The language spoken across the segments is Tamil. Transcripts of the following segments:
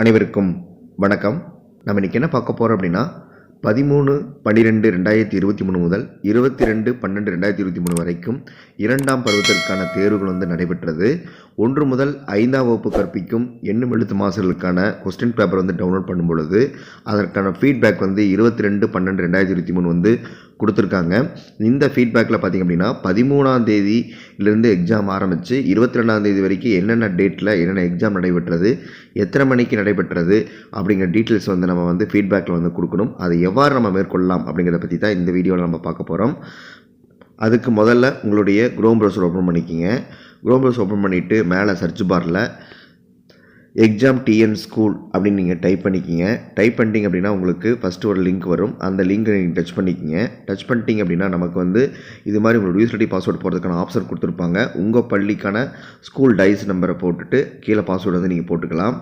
அனைவருக்கும் வணக்கம். நம்ம இன்றைக்கி என்ன பார்க்க போகிறோம் அப்படின்னா பதிமூணு பன்னிரெண்டு ரெண்டாயிரத்தி இருபத்தி மூணு முதல் இருபத்தி ரெண்டு பன்னெண்டு ரெண்டாயிரத்தி இருபத்தி மூணு வரைக்கும் இரண்டாம் பருவத்திற்கான தேர்வுகள் வந்து நடைபெற்றது. ஒன்று முதல் ஐந்தாம் வகுப்பு கற்பிக்கும் எண்ணும் எழுத்து மாசர்களுக்கான கொஸ்டின் பேப்பர் வந்து டவுன்லோட் பண்ணும் பொழுது அதற்கான ஃபீட்பேக் வந்து இருபத்தி ரெண்டு பன்னெண்டு ரெண்டாயிரத்தி இருபத்தி மூணு வந்து கொடுத்துருக்காங்க. இந்த ஃபீட்பேக்கில் பார்த்திங்க அப்படின்னா பதிமூணாம் தேதியிலேருந்து எக்ஸாம் ஆரம்பித்து இருபத்தி ரெண்டாம் தேதி வரைக்கும் என்னென்ன டேட்டில் என்னென்ன எக்ஸாம் நடைபெற்றது எத்தனை மணிக்கு நடைபெற்றது அப்படிங்கிற டீட்டெயில்ஸ் வந்து நம்ம வந்து ஃபீட்பேக்கில் வந்து கொடுக்கணும். அதை எவ்வாறு நம்ம மேற்கொள்ளலாம் அப்படிங்கிறத பற்றி தான் இந்த வீடியோவில் நம்ம பார்க்க போகிறோம் அதுக்கு முதல்ல உங்களுடைய குரோம் ப்ரௌசர் ஓப்பன் பண்ணிக்கிங்க. குரோம் ப்ரௌசர் ஓப்பன் பண்ணிவிட்டு மேலே சர்ச் பாரில் எக்ஸாம் டிஎன் ஸ்கூல் அப்படின்னு நீங்கள் டைப் பண்ணிக்கிங்க. டைப் பண்ணிட்டீங்க அப்படின்னா உங்களுக்கு ஃபஸ்ட்டு ஒரு லிங்க் வரும். அந்த லிங்க்கை நீங்கள் டச் பண்ணிக்கிங்க. டச் பண்ணிட்டீங்க அப்படின்னா நமக்கு வந்து இது மாதிரி உங்களோட யூஸ்டிடி பாஸ்வேர்டு போகிறதுக்கான ஆப்ஷன் கொடுத்துருப்பாங்க. உங்கள் பள்ளிக்கான ஸ்கூல் டைஸ் நம்பரை போட்டுட்டு கீழே பாஸ்வேர்டு வந்து நீங்கள் போட்டுக்கலாம்.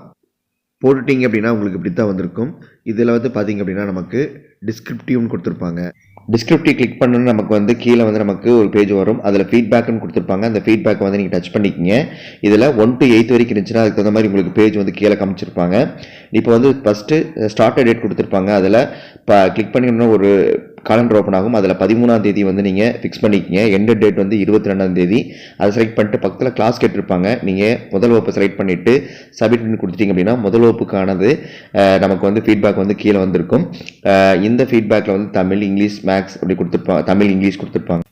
போட்டுட்டீங்க அப்படின்னா உங்களுக்கு இப்படி தான் வந்திருக்கும். இதில் வந்து பார்த்தீங்க அப்படின்னா நமக்கு டிஸ்கிரிப்டிவ்னு கொடுத்துருப்பாங்க. டிஸ்கிரிப்டிவ் கிளிக் பண்ணணும் நமக்கு வந்து கீழே வந்து நமக்கு ஒரு பேஜ் வரும். அதில் ஃபீட்பேக்னு கொடுத்துருப்பாங்க. அந்த ஃபீட்பேக் வந்து நீங்கள் டச் பண்ணிக்கிங்க. இதில் ஒன் டு எயித் வரைக்கும் இருந்துச்சுன்னா அதுக்கு தகுந்த மாதிரி உங்களுக்கு பேஜ் வந்து கீழே காமிச்சிருப்பாங்க. இப்போ வந்து ஃபஸ்ட்டு ஸ்டார்ட் டேட் கொடுத்துருப்பாங்க. அதில் இப்போ கிளிக் பண்ணிக்கணும்னா ஒரு காலண்டர் ஓப்பன் ஆகும். அதில் பதிமூணாம் தேதி வந்து நீங்கள் ஃபிக்ஸ் பண்ணிக்கிங்க. எண்ட் டேட் வந்து இருபத்தி ரெண்டாம் தேதி. அதை செலக்ட் பண்ணிட்டு பக்கத்தில் கிளாஸ் கேட்டிருப்பாங்க. நீங்கள் முதல் வகுப்பு செலக்ட் பண்ணிவிட்டு சப்மிட்னு கொடுத்துட்டிங்க அப்படின்னா முதல் வகுப்புக்கானது நமக்கு வந்து ஃபீட்பேக் வந்து கீழே வந்திருக்கும். இந்த ஃபீட்பேக்கில் வந்து தமிழ் இங்கிலீஷ் மேக்ஸ் அப்படி கொடுத்துருப்பாங்க தமிழ் இங்கிலீஷ் கொடுத்துருப்பாங்க.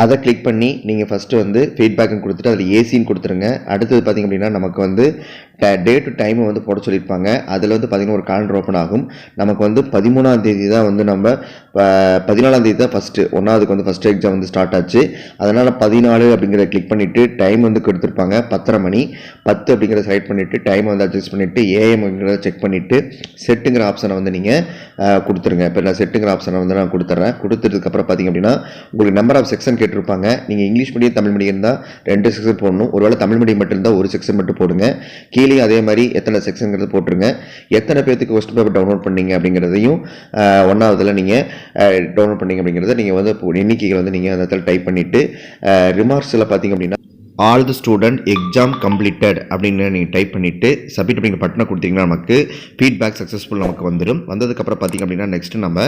அதை கிளிக் பண்ணி நீங்கள் ஃபஸ்ட்டு வந்து ஃபீட்பேக்குன்னு கொடுத்துட்டு அதில் ஏசின்னு கொடுத்துருங்க. அடுத்தது பார்த்திங்க அப்படின்னா நமக்கு வந்து டே டு டைமை வந்து போட சொல்லியிருப்பாங்க. அதில் வந்து பார்த்திங்கன்னா ஒரு காலண்டர் ஓப்பன் ஆகும். நமக்கு வந்து பதிமூணாம் தேதி தான் வந்து நம்ம பதினாலாம் தேதி தான் ஃபஸ்ட்டு ஒன்றாவதுக்கு வந்து ஃபஸ்ட்டு எக்ஸாம் வந்து ஸ்டார்ட் ஆச்சு. அதனால் பதினாலு அப்படிங்கிறத கிளிக் பண்ணிவிட்டு டைம் வந்து கொடுத்துருப்பாங்க. பத்தரை மணி பத்து அப்படிங்கிறத செலக்ட் பண்ணிவிட்டு டைம் வந்து அட்ஜஸ்ட் பண்ணிவிட்டு ஏஎம் அப்படிங்கிறத செக் பண்ணிவிட்டு செட்டுங்கிற ஆப்ஷனை வந்து நீங்கள் கொடுத்துருங்க. இப்போ நான் செட்டுங்கிற ஆப்ஷனை வந்து நான் கொடுத்துட்றேன் கொடுத்ததுக்கப்புறம் பார்த்தீங்க அப்படின்னா உங்களுக்கு நம்பர் ஆஃப் செக்ஷன் கேட்டிருப்பாங்க. நீங்கள் இங்கிலீஷ் மீடியம் தமிழ் மீடியம் இருந்தால் ரெண்டு செக்ஷன் போடணும். ஒருவேளை தமிழ் மீடியம் மட்டும் இருந்தால் ஒரு செக்ஷன் மட்டும் போடுங்க. கீழே அதே மாதிரி எத்தனை செக்ஷனுங்கிறது போட்டுருங்க. எத்தனை பேர்த்துக்கு கொஸ்டின் பேப்பர் டவுன்லோட் பண்ணீங்க அப்படிங்கிறதையும் ஒன்றாவதில் நீங்கள் டவுன்லோட் பண்ணீங்க அப்படிங்கிறத நீங்கள் வந்து இப்போ எண்ணிக்கைகள் வந்து நீங்கள் அந்த இடத்துல டைப் பண்ணிவிட்டு ரிமார்க்ஸில் பார்த்தீங்க அப்படின்னா all the student exam completed அப்படின்னு நீங்கள் டைப் பண்ணிவிட்டு சப்மிட் அப்படிங்கிற பட்டனை கொடுத்தீங்கன்னா நமக்கு ஃபீட்பேக் சக்ஸஸ்ஃபுல் நமக்கு வந்துடும் வந்ததுக்கப்புறம் பார்த்தீங்க அப்படின்னா நெக்ஸ்ட்டு நம்ம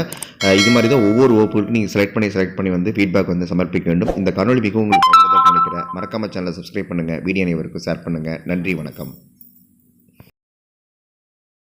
இது மாதிரி தான் ஒவ்வொரு வகுப்புக்கும் நீங்கள் செலக்ட் பண்ணி செலக்ட் பண்ணி வந்து ஃபீட்பேக் வந்து சமர்ப்பிக்க வேண்டும். இந்த காணொலி மிகவும் உங்களுக்கு நினைக்கிறேன். மறக்காம சேனலை சப்ஸ்கிரைப் பண்ணுங்கள் வீடியோ அனைவருக்கும் ஷேர் பண்ணுங்கள் நன்றி வணக்கம்.